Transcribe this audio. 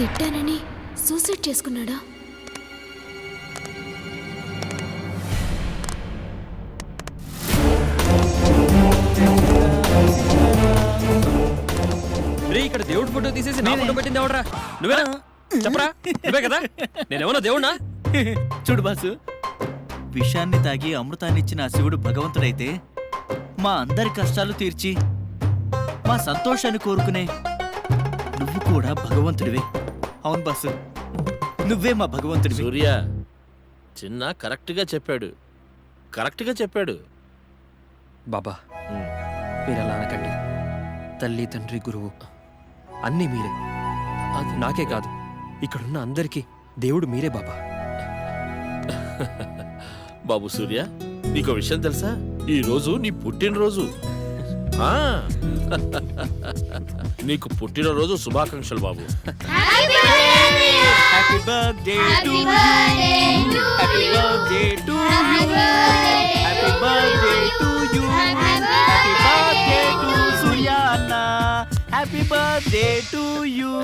చేసుకున్నాడా? రే ఇక్కడ దేవుడి ఫోటో తీసేసి నా ఫోటో పెట్టింది ఎవడరా? నువ్వేనా? చెప్పరా? నువ్వే కదా? నేనేమన్నా దేవుణ్ణా? చూడు బాసు విషాన్ని తాగి అమృతాన్ని ఇచ్చిన ఆ శివుడు భగవంతుడైతే మా అందరి కష్టాలు తీర్చి మా సంతోషాన్ని కోరుకునే నువ్వు కూడా భగవంతుడివే. అవును బాసు నువ్వే మా భగవంతుడివి. సూర్య చిన్న కరెక్ట్గా చెప్పాడు. కరెక్ట్గా చెప్పాడు. బాబా మీరు అలా అనకండి. తల్లి తండ్రి గురువు అన్నీ మీరే. అది నాకే కాదు ఇక్కడున్న అందరికీ దేవుడు మీరే బాబా. బాబు సూర్య నీకు విషయం తెలుసా? ఈ రోజు నీ పుట్టినరోజు. నీకు పుట్టినరోజు శుభాకాంక్షలు బాబు. Happy birthday to you happy birthday to you happy birthday to you happy birthday to Surya అన్న హ్యాపీ బర్త్డే టు యు